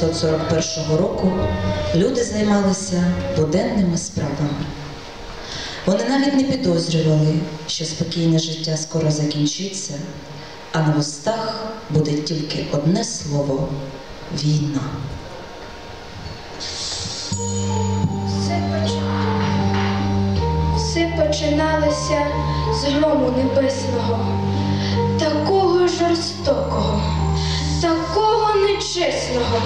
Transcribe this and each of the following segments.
22 червня 1941 року люди займалися буденними справами. Вони навіть не підозрювали, що спокійне життя скоро закінчиться, а на вустах буде тільки одне слово війна. Все, поч... Все починалося з грому небесного, такого жорстокого, такого нечесного,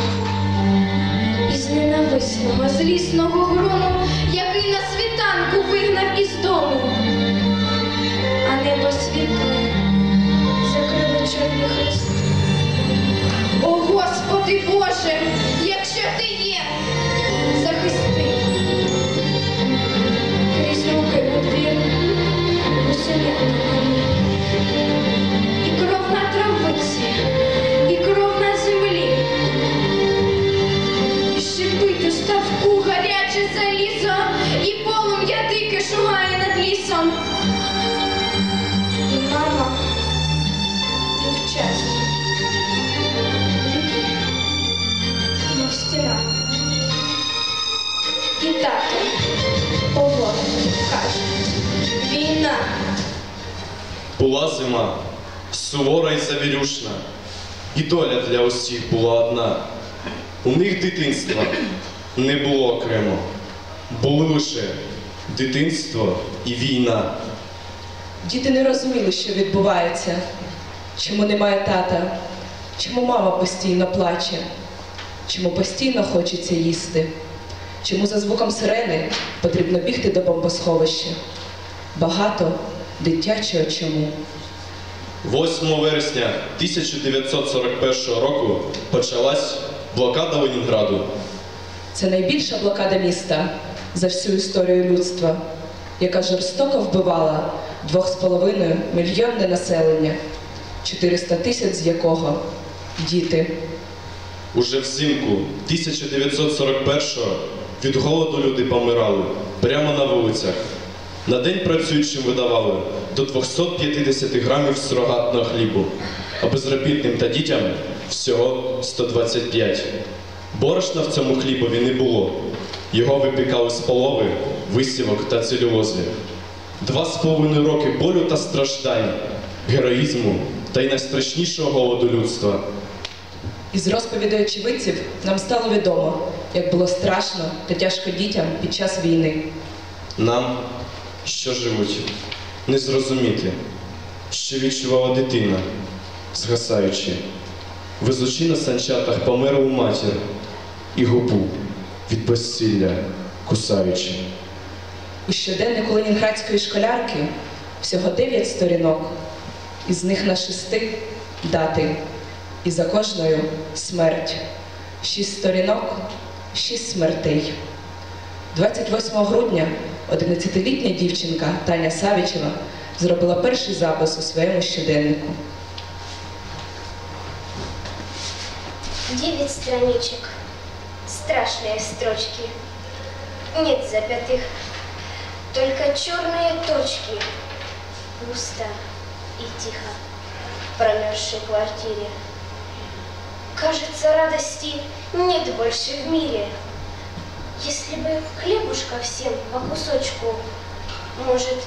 із ненависного, злісного грому, який на світанку вигнав із дому, а небо світле закрили чорні хрести. О Господи Боже, якщо ти є, захисти. Крізь руки у двір, усіляк на Зима, сувора і завірюшна, і доля для усіх була одна. У них дитинства не було окремо, були лише дитинство і війна. Діти не розуміли, що відбувається, чому немає тата, чому мама постійно плаче, чому постійно хочеться їсти, чому за звуком сирени потрібно бігти до бомбосховища. Багато дитячого чому. 8 вересня 1941 року почалась блокада Ленінграду. Це найбільша блокада міста за всю історію людства, яка жорстоко вбивала 2,5 мільйонне населення, 400 тисяч з якого діти. Уже взимку 1941-го від голоду люди помирали прямо на вулицях. На день працюючим видавали до 250 грамів сурогатного хлібу, а безробітним та дітям всього 125. Борошна в цьому хлібові не було. Його випікали з полови, висівок та целюлози. Два з половиною роки болю та страждань, героїзму та й найстрашнішого голоду людства. Із розповідей очевидців нам стало відомо, як було страшно та тяжко дітям під час війни. Нам, що живуть, не зрозуміти, що відчувала дитина, згасаючи, везучи на санчатах померлу матір і губу від безсилля кусаючи. У щоденнику ленінградської школярки всього 9 сторінок, із них на шести дати, і за кожною смерть. Шість сторінок, шість смертей. 28 грудня 11-літня дівчинка Таня Савічева зробила перший запис у своєму щоденнику. Девять страничек. Страшные строчки. Нет запятых. Только черные точки. Пусто и тихо в промерзшей квартире. Кажется, радости нет больше в мире. Если бы хлебушка всем по кусочку, может,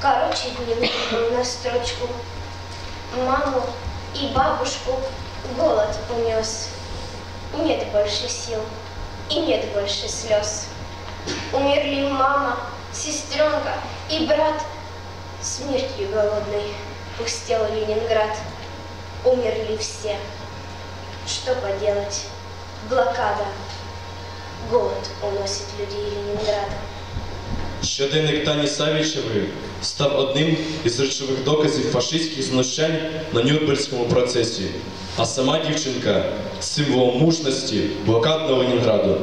короче дневник был на строчку. Маму и бабушку голод унес. Нет больше сил и нет больше слез. Умерли мама, сестренка и брат. Смертью голодной пустел Ленинград. Умерли все. Что поделать? Блокада. Голод уносит людей Ленинграда. Щоденник Тані Савічевої став одним із речових доказів фашистських знущань на Нюрнберзькому процесі, а сама дівчинка символом мужності блокадного Ленінграду.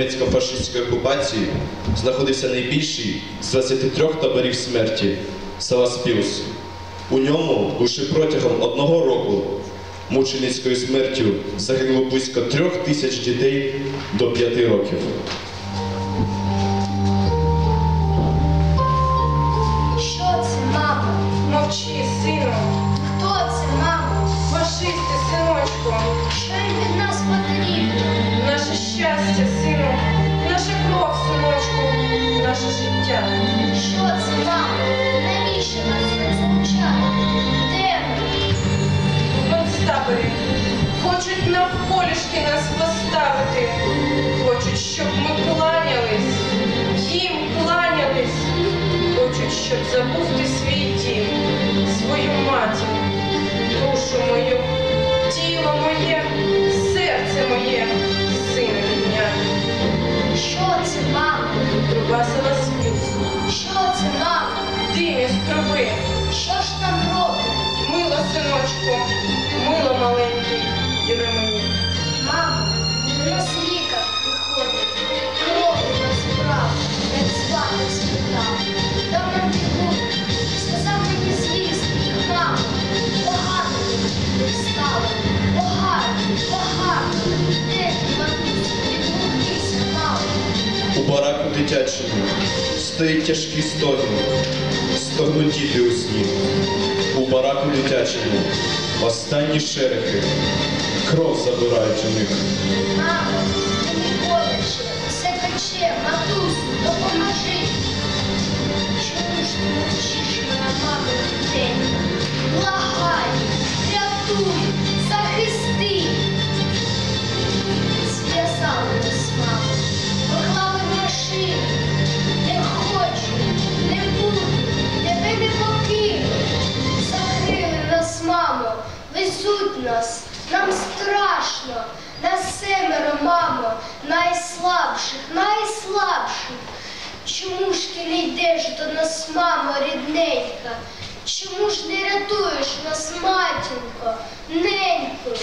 Німецько-фашистської окупації знаходився найбільший з 23 таборів смерті Саваспілс. У ньому лише протягом одного року мученицькою смертю загинуло близько трьох тисяч дітей до п'яти років. Стоїть тяжкий стогін, стогнуть діти у сні. У бараку дитячому останні шерехи, кров забирають у них. Мамо, не боляче, все пече, матусю, мамо, рідненька? Чому ж не рятуєш нас, матінко, ненько?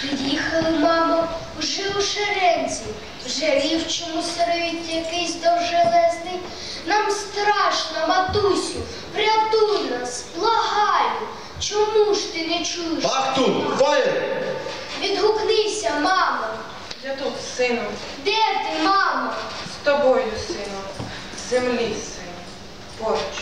Приїхали, мамо, вже у шеренці, вже рів чомусь ревіть якийсь довжелезний. Нам страшно, матусю, врятуй нас, благаю. Чому ж ти не чуєш? Ахтун! Фаєр! Відгукнися, мамо. Я тут, сину, Де ти, мамо? з тобою, сину, в землі, сину,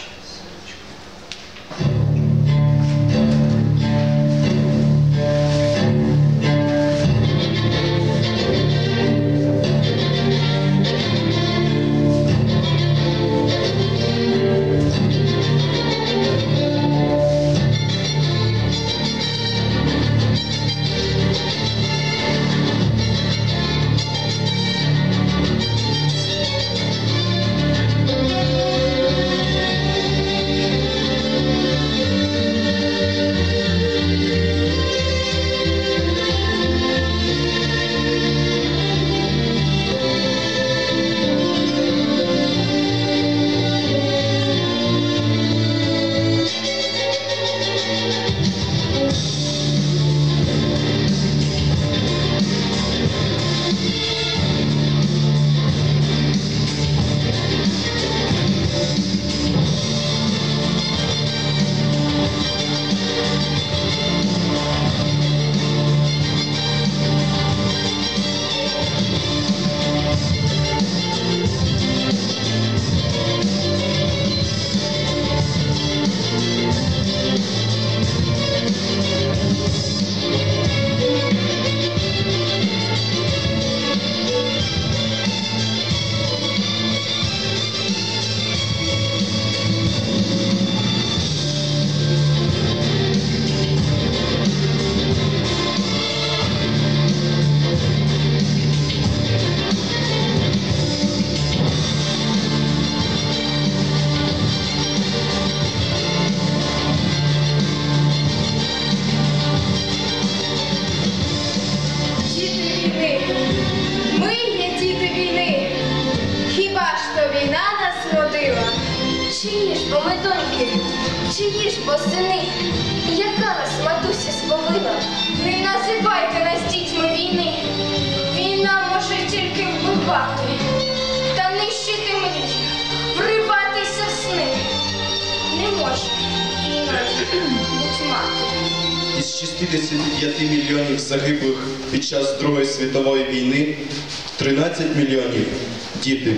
65 мільйонів загиблих під час Другої світової війни 13 мільйонів діти.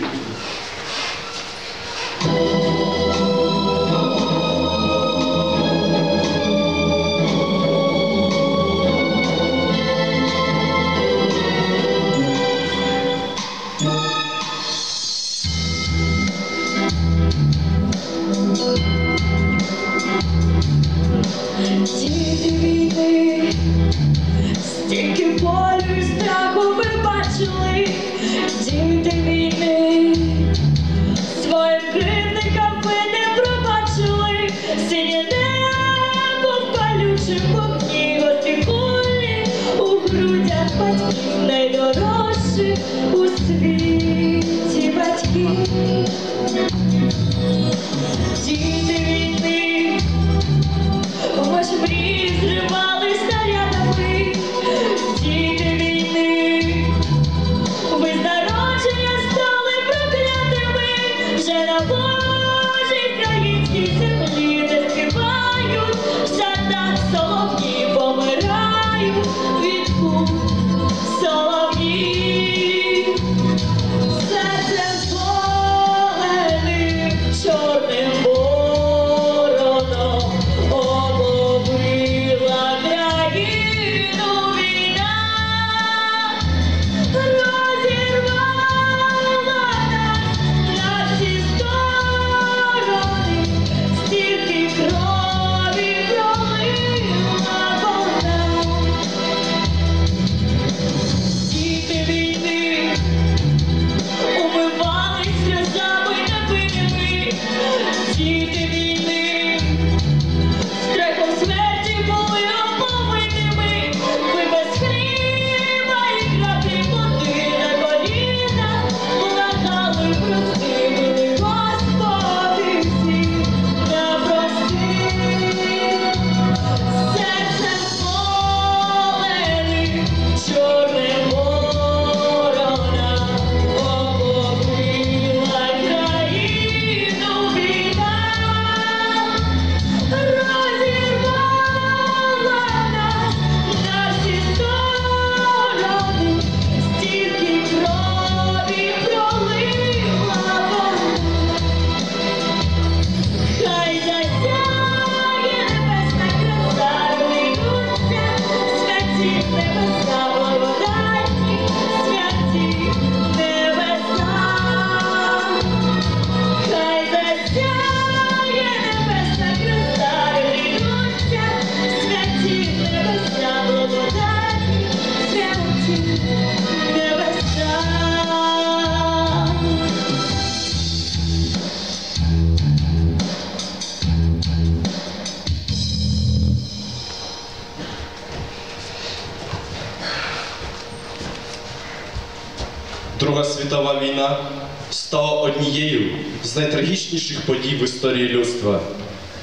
Однією з найтрагічніших подій в історії людства.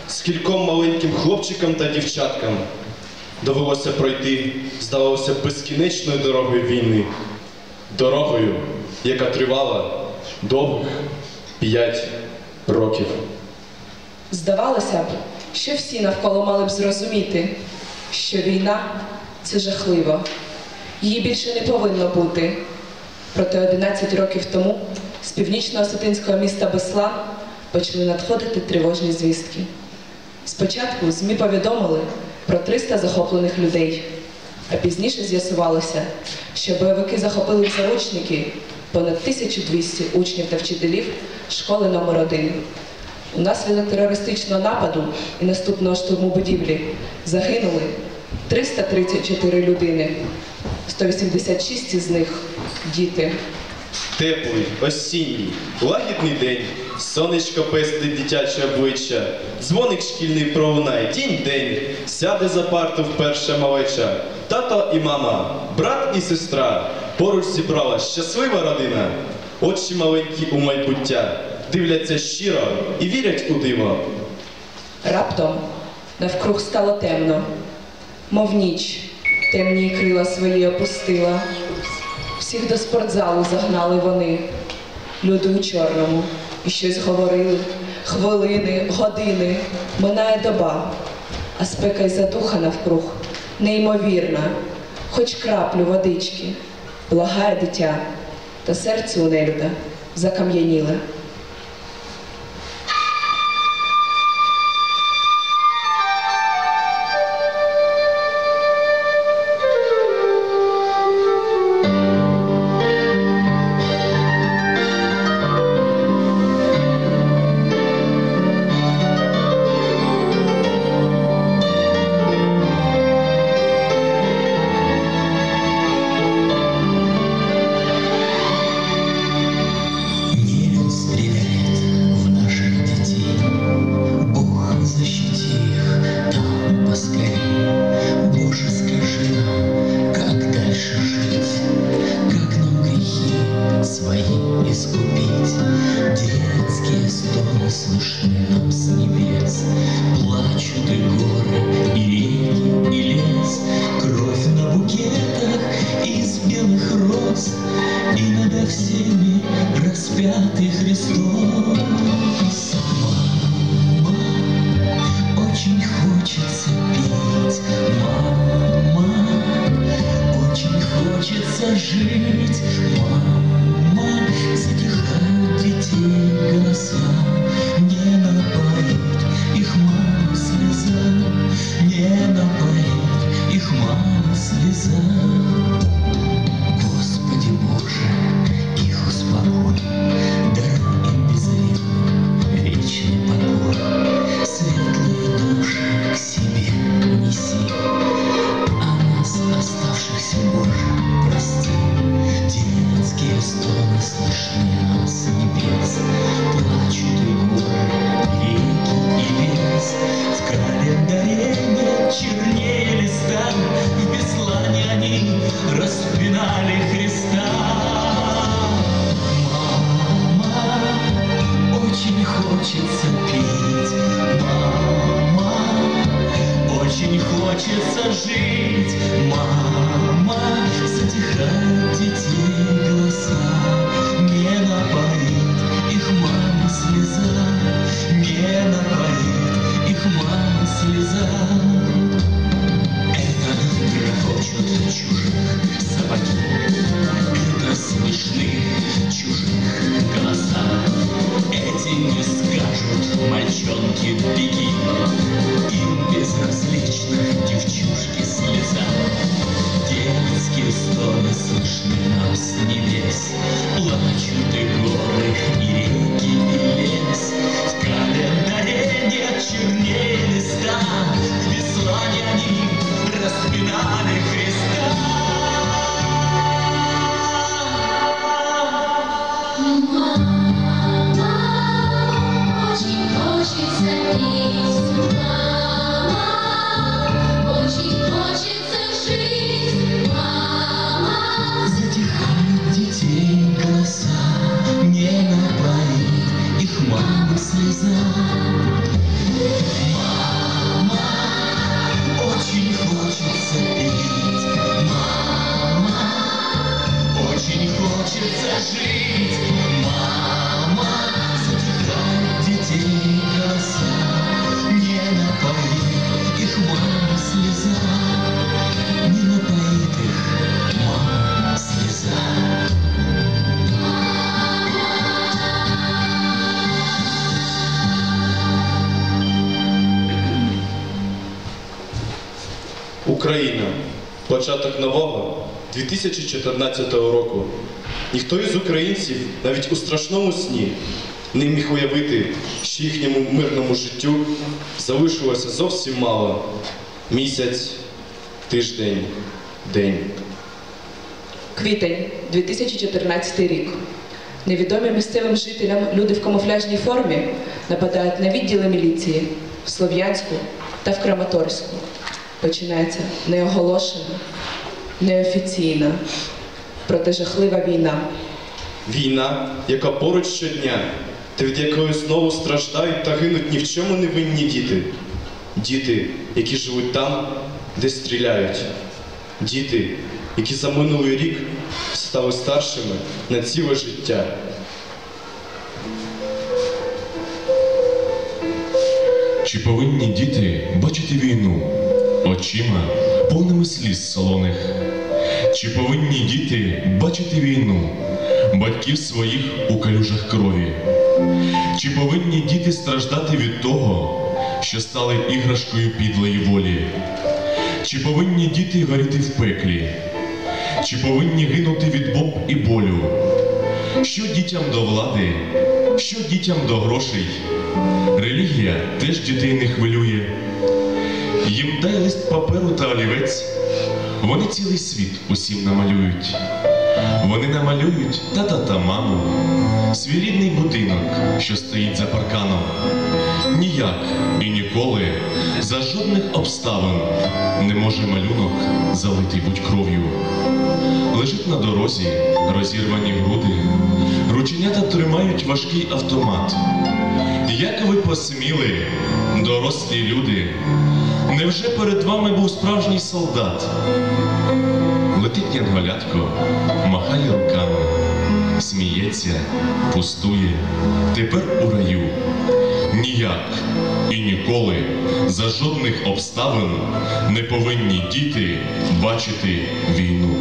Скільком маленьким хлопчикам та дівчаткам довелося пройти, здавалося, безкінечною дорогою війни. Дорогою, яка тривала довгих п'ять років. Здавалося б, що всі навколо мали б зрозуміти, що війна це жахливо. Її більше не повинно бути. Проте 11 років тому з північного сатинського міста Беслан почали надходити тривожні звістки. Спочатку ЗМІ повідомили про 300 захоплених людей, а пізніше з'ясувалося, що бойовики захопили заручники понад 1200 учнів та вчителів школи номер 1 Унаслідок терористичного нападу і наступного штурму будівлі загинули 334 людини, 186 із них діти. Теплий, осінній, лагідний день, сонечко пестить дитяче обличчя, дзвоник шкільний пролунає тінь день, сяде за парту вперше малеча. Тато і мама, брат і сестра. Поруч зібрала щаслива родина, очі маленькі у майбуття, дивляться щиро і вірять у диво. Раптом навкруг стало темно, мов ніч, темні крила свої опустила. Всіх до спортзалу загнали вони, люди у чорному, і щось говорили. Хвилини, години, минає доба, а спека й задуха навкруг, неймовірна, хоч краплю водички, благає дитя, та серце у нельда закам'яніле. початок нового 2014 року ніхто із українців навіть у страшному сні не міг уявити, що їхньому мирному життю залишилося зовсім мало місяць, тиждень, день. Квітень 2014 рік. Невідомі місцевим жителям люди в камуфляжній формі нападають на відділи міліції в Слов'янську та в Краматорську починається неоголошена, неофіційна, проте жахлива війна. Війна, яка поруч щодня, та від якої знову страждають та гинуть ні в чому не винні діти. Діти, які живуть там, де стріляють. Діти, які за минулий рік стали старшими на ціле життя. Чи повинні діти бачити війну очима, повними сліз солоних? Чи повинні діти бачити війну, батьків своїх у калюжах крові? Чи повинні діти страждати від того, що стали іграшкою підлої волі? Чи повинні діти горіти в пеклі? Чи повинні гинути від бомб і болю? Що дітям до влади, що дітям до грошей? Релігія теж дітей не хвилює. Їм дай лист паперу та олівець. Вони цілий світ усім намалюють. Вони намалюють тата та маму, свій рідний будинок, що стоїть за парканом. Ніяк і ніколи за жодних обставин не може малюнок залитий будь кров'ю. Лежить на дорозі розірвані груди, рученята тримають важкий автомат. Як ви посміли, дорослі люди, невже перед вами був справжній солдат? Летить янголятко, махає руками, сміється, пустує, тепер у раю. Ніяк і ніколи за жодних обставин не повинні діти бачити війну.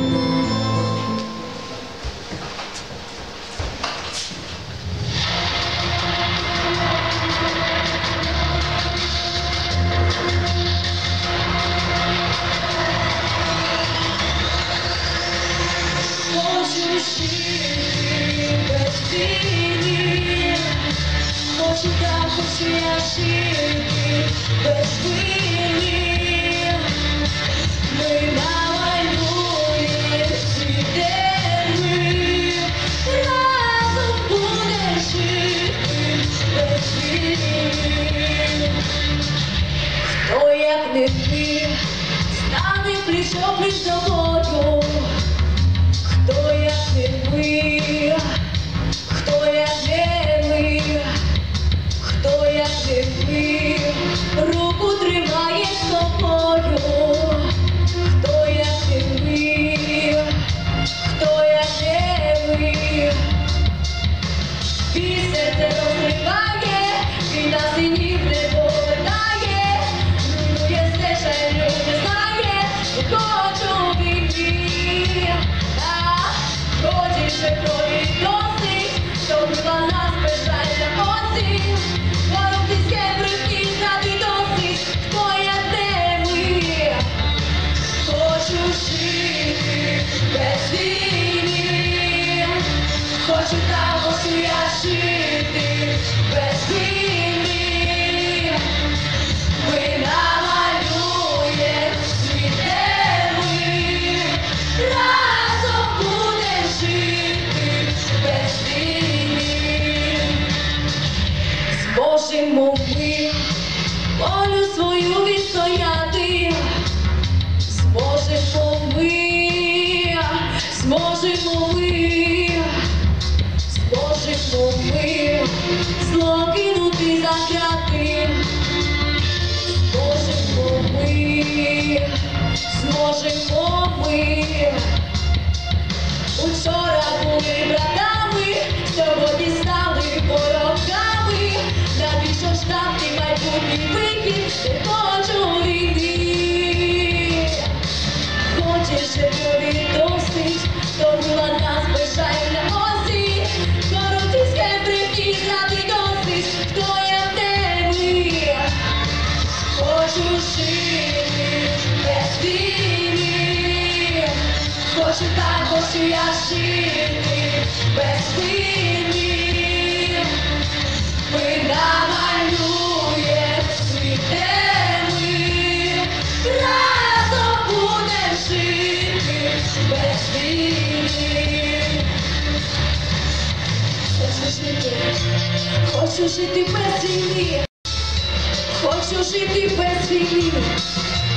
наш війни,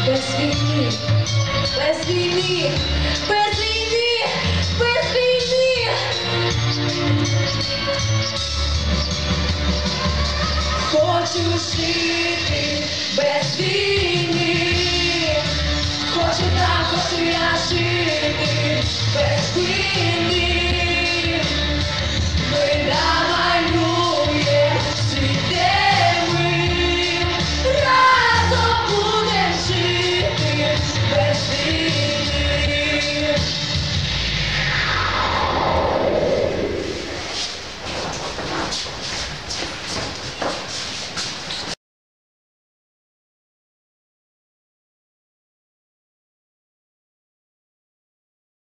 без війни, без війни, без війни, без війни. Хочу жити без війни.